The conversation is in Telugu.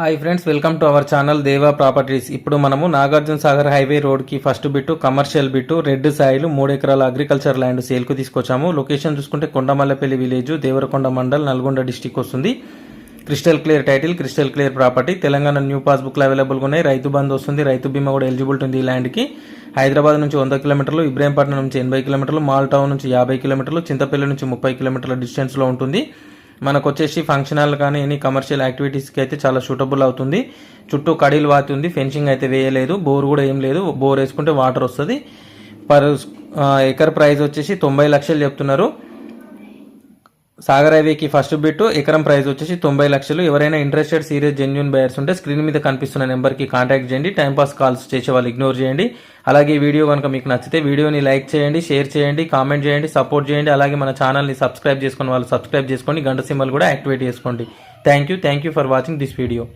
Hi friends welcome to our channel Deva properties ఇప్పుడు మనము నాగార్జున సాగర్ హైవే రోడ్కి first bit commercial bit red Sailu మూడు ఎకరాల అగ్రికల్చర్ ల్యాండ్ సేల్కు తీసుకొచ్చాము. లొకేషన్ చూసుకుంటే కొండమల్లపల్లి విలేజ్ దేవరకొండ మండల్ నల్గొండ డిస్టిక్ వస్తుంది. Crystal clear title crystal clear property Telangana new పాస్బుక్లు అవైలబుల్గా ఉన్నాయి. రైతు బంధు వస్తుంది. రైతు బీమా కూడా ఎలిజిబిలిటీ ఉంది ఈ ల్యాండ్కి హైదరాబాద్ నుంచి వంద కిలోమీటర్లు ఇబ్రాహీంపట్నం నుంచి ఎనభై కిలోమీటర్లు మాల్ టౌన్ నుంచి యాభై కిలోమీటర్లు చింతపల్లి నుంచి ముప్పై కిలోమీటర్ల డిస్టెన్స్లో ఉంటుంది. మనకు వచ్చేసి ఫంక్షన్ హాల్ కానీ ఎనీ కమర్షియల్ యాక్టివిటీస్కి అయితే చాలా సూటబుల్ అవుతుంది. చుట్టూ కడీలు వాతి ఉంది ఫెన్సింగ్ అయితే వేయలేదు బోర్ కూడా ఏం లేదు బోర్ వేసుకుంటే వాటర్ వస్తుంది. పర్ ఎకర్ ప్రైస్ వచ్చేసి తొంభై లక్షలు చెప్తున్నారు. సాగర్ హైవేకి ఫస్ట్ బిట్ ఎకరం ప్రైస్ వచ్చేసి తొంభై లక్షలు. ఎవరైనా ఇంట్రెస్టెడ్ సీరియస్ జెన్యున్ బయర్స్ ఉంటే స్క్రీన్ మీద కనిపిస్తున్న నెంబర్కి కాంటాక్ట్ చేయండి. టైంపాస్ కాల్స్ చేసే వాళ్ళు ఇగ్నోర్ చేయండి. అలాగే వీడియో కనుక మీకు నచ్చితే వీడియోని లైక్ చేయండి షేర్ చేయండి కామెంట్ చేయండి సపోర్ట్ చేయండి. అలాగే మన ఛానల్ని సబ్స్క్రైబ్ చేసుకున్న వాళ్ళు సబ్స్క్రైబ్ చేసుకోండి గంట సింబల్ కూడా యాక్టివేట్ చేసుకోండి. Thank you thank you for watching this video